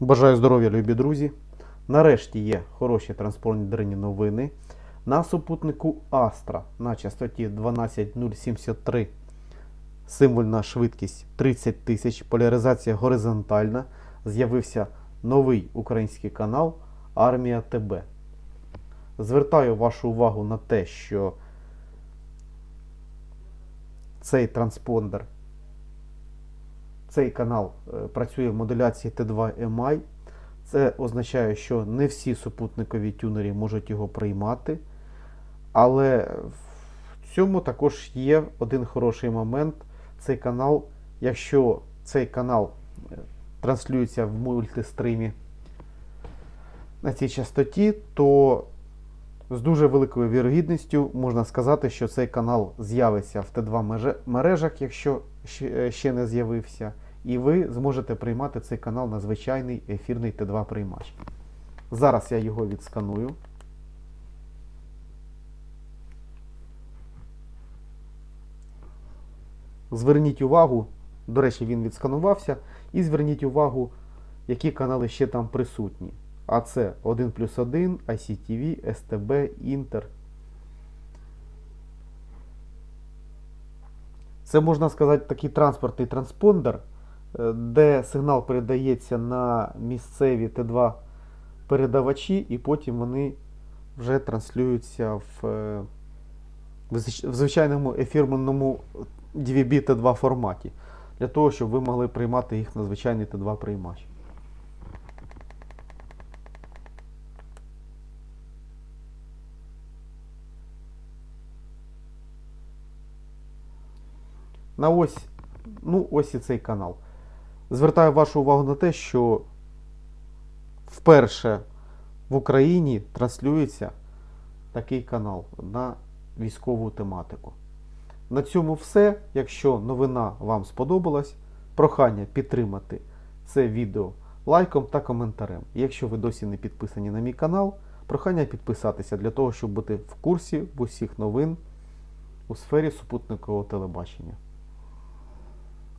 Бажаю здоров'я, любі друзі. Нарешті є хороші транспондерні новини. На супутнику Astra на частоті 12073 символьна швидкість 30 тисяч, поляризація горизонтальна. З'явився новий український канал Армія ТБ. Звертаю вашу увагу на те, що цей транспондер цей канал е, працює в моделяції T2 MI. Це означає, що не всі супутникові тюнері можуть його приймати. Але в цьому також є один хороший момент. Цей канал, якщо цей канал е, транслюється в мультистримі на цій частоті, то з дуже великою вірогідністю можна сказати, що цей канал з'явиться в Т2 мережах, якщо е, ще не з'явився, і ви зможете приймати цей канал на звичайний ефірний Т2 приймач. Зараз я його відсканую. Зверніть увагу, до речі, він відсканувався, і зверніть увагу, які канали ще там присутні. А це 1 плюс 1, ICTV, STB, Інтер. Це можна сказати такий транспортний транспондер, де сигнал передається на місцеві Т2 передавачі, і потім вони вже транслюються в, е, в звичайному ефірному DVB Т2 форматі, для того, щоб ви могли приймати їх на звичайний Т2 приймач. На ось, ну, ось і цей канал. Звертаю вашу увагу на те, що вперше в Україні транслюється такий канал на військову тематику. На цьому все. Якщо новина вам сподобалась, прохання підтримати це відео лайком та коментарем. Якщо ви досі не підписані на мій канал, прохання підписатися для того, щоб бути в курсі в усіх новин у сфері супутникового телебачення.